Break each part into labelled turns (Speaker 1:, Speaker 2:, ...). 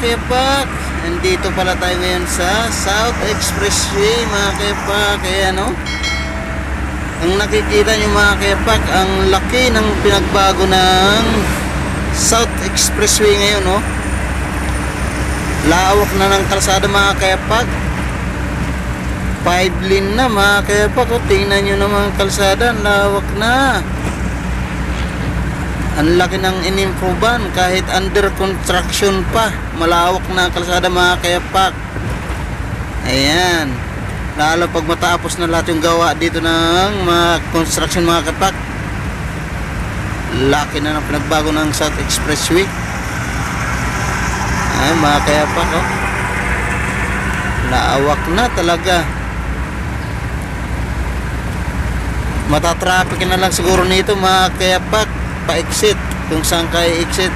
Speaker 1: kepak. Nandito pala tayo ngayon sa South Expressway mga kepak. Kaya no, ang nakikita nyo mga kepak, ang laki ng pinagbago ng South Expressway ngayon no. Lawak na ng kalsada mga kepak. 5 lane na mga kepak. Tingnan nyo naman ang kalsada, lawak na. Ang laki ng inimprovean kahit under construction pa. Malawak na ang kalsada mga kayapak. Ayan. Lalo pag matapos na lahat yung gawa dito ng mga construction mga kapak. Laki na ng pinagbago ng South Expressway. Ay mga kayapak oh. Lawak na talaga. Matatraffic na lang siguro nito mga kayapak pa-exit kung saan kayo exit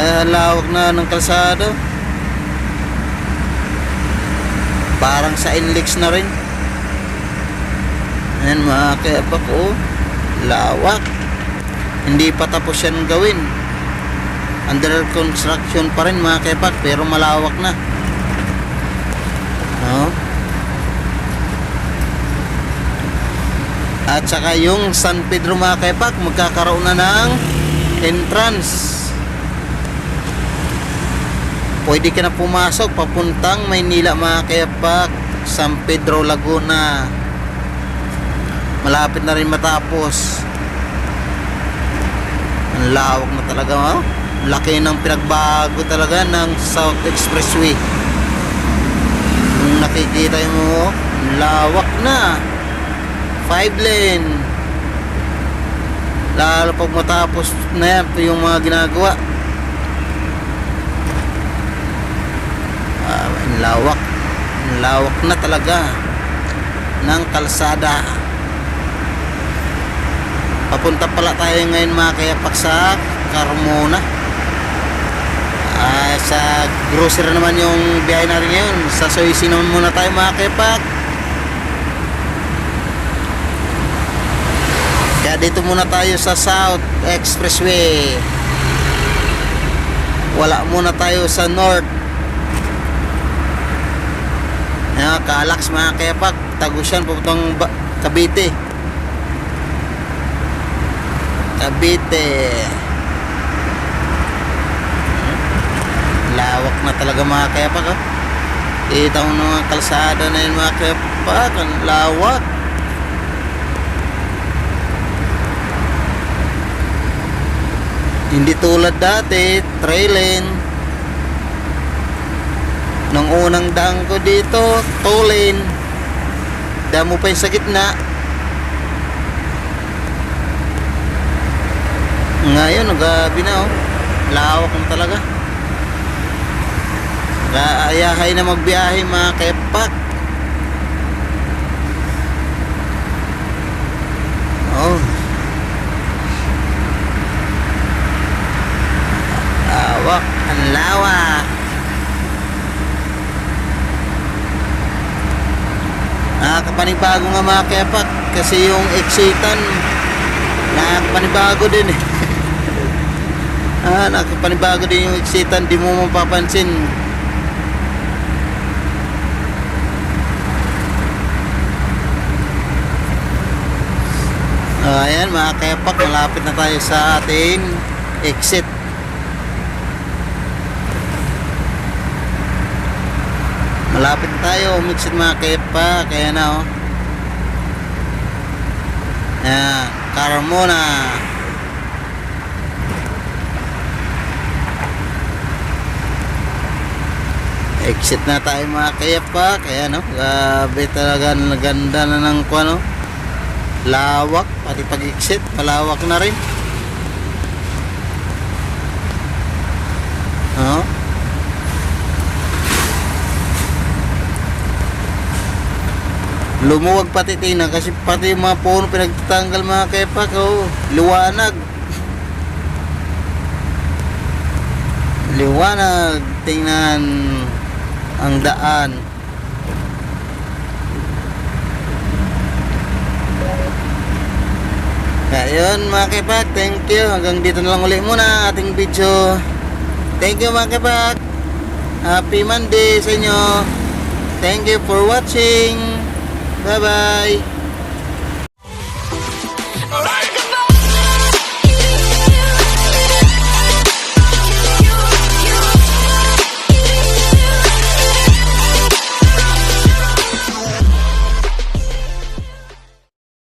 Speaker 1: eh, lawak na ng kalsado parang sa inlex na rin. Ayan mga kayapak oh. Lawak. Hindi pa tapos yan gawin. Under construction pa rin mga kayapak pero malawak na no? At saka yung San Pedro mga kaipak, magkakaroon na ng entrance. Pwede ka na pumasok papuntang Maynila mga kaipak, San Pedro Laguna. Malapit na rin matapos. Ang lawak na talaga oh. Laki ng pinagbago talaga ng South Expressway. Nakikita mo, oh, lawak na. 5 lane. Lalo pag matapos na yan yung mga ginagawa. Ang lawak. Lawak na talaga ng kalsada. Papunta pala tayo ngayon mga kayapak sa Carmona. Ah, sa grocery naman yung biyahe natin ngayon. Sa Soysi naman muna tayo mga kayapak dito muna tayo sa South Expressway. Wala muna tayo sa North. Ayan, Kalax mga kepak. Tagusyan papuntang Ba- Cavite. Cavite. Lawak na talaga mga kepak. Oh. Kita mo kalsada na yun mga kepak. Lawak. Hindi tulad dati, trailing. Nung unang daan ko dito, two lane. Damo pa yung sa gitna. Ngayon, gabi na oh. Lawak na talaga. Kaayahay na magbiyahe mga kepak. Oh, Lawak, ang lawak. Nakakapanibago nga mga kepak kasi yung exitan nakakapanibago din eh. ah, nakakapanibago din yung exitan, di mo mapapansin. Ah, ayan mga kepak, malapit na tayo sa ating exit. Malapit na tayo, umixit mga kepa, kaya na oh. Ayan, Carmona. Exit na tayo mga kepa, kaya no, grabe talaga, ganda na ng kuano. Lawak, pati pag-exit, malawak na rin. Oh. Lumuwag pati tingnan kasi pati yung mga puno pinagtatanggal mga kepak oh, liwanag. Liwanag, tingnan ang daan. Kaya yun mga kepak, thank you. Hanggang dito na lang ulit muna ating video. Thank you mga kapak. Happy Monday sa inyo. Thank you for watching. 拜拜。